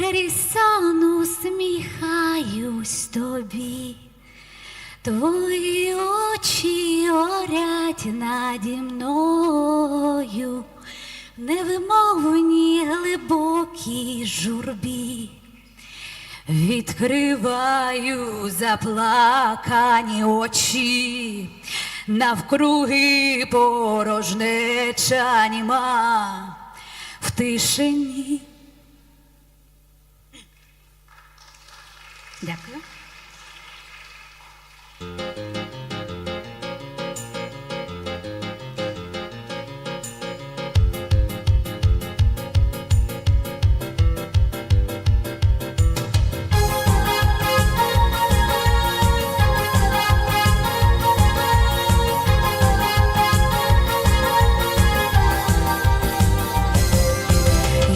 крізь сон тобі. Твої очі орять наді мною, в невимовній глибокій журбі. Відкриваю заплакані очі, навкруги порожнеча німа в тишині. Дякую.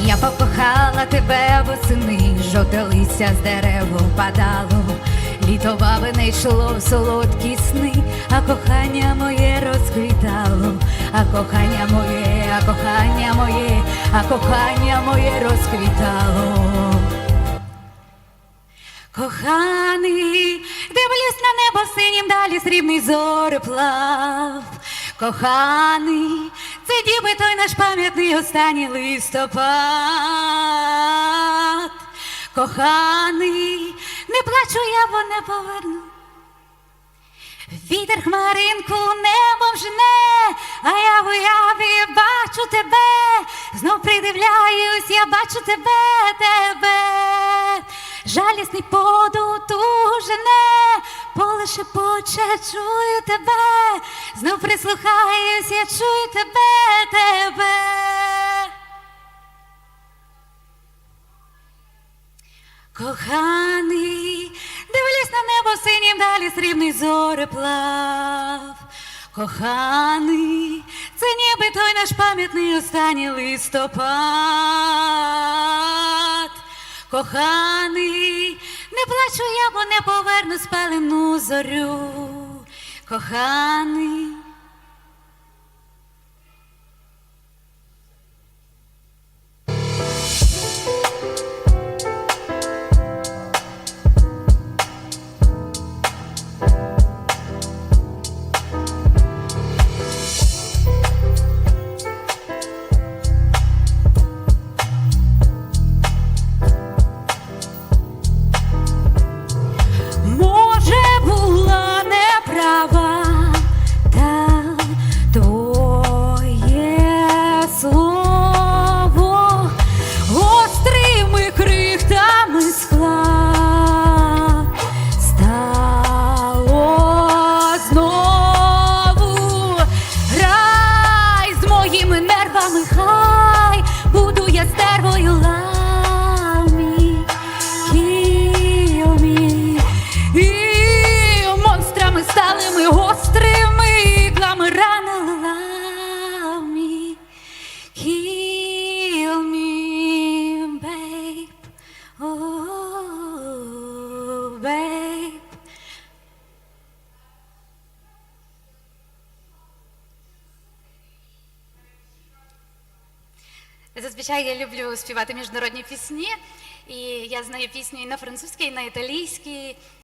Я покохала тебе восени, жовте листя з дерев впадало, літо баби не йшло солодкі сни, а кохання моє розквітало, а кохання моє, а кохання моє, а кохання моє розквітало. Коханий, дивлюсь на небо синім, далі срібний зореплав. Коханий, це ніби той наш пам'ятний останній листопад. Коханий, не плачу я, бо не поверну. Вітер хмаринку небом жне, а я в уяві бачу тебе, знов придивляюсь, я бачу тебе, тебе. Жалісний подут уже поле шепоче, чую тебе, знов прислухаюсь, я чую тебе, тебе. Коханий, дивлюсь на небо синім, далі срібний зореплав. Коханий, це ніби той наш пам'ятний останній листопад. Коханий, не плачу я, бо не поверну спалену зорю. Коханий. Зазвичай я люблю співати міжнародні пісні, і я знаю пісню і на французькій, і на італійській,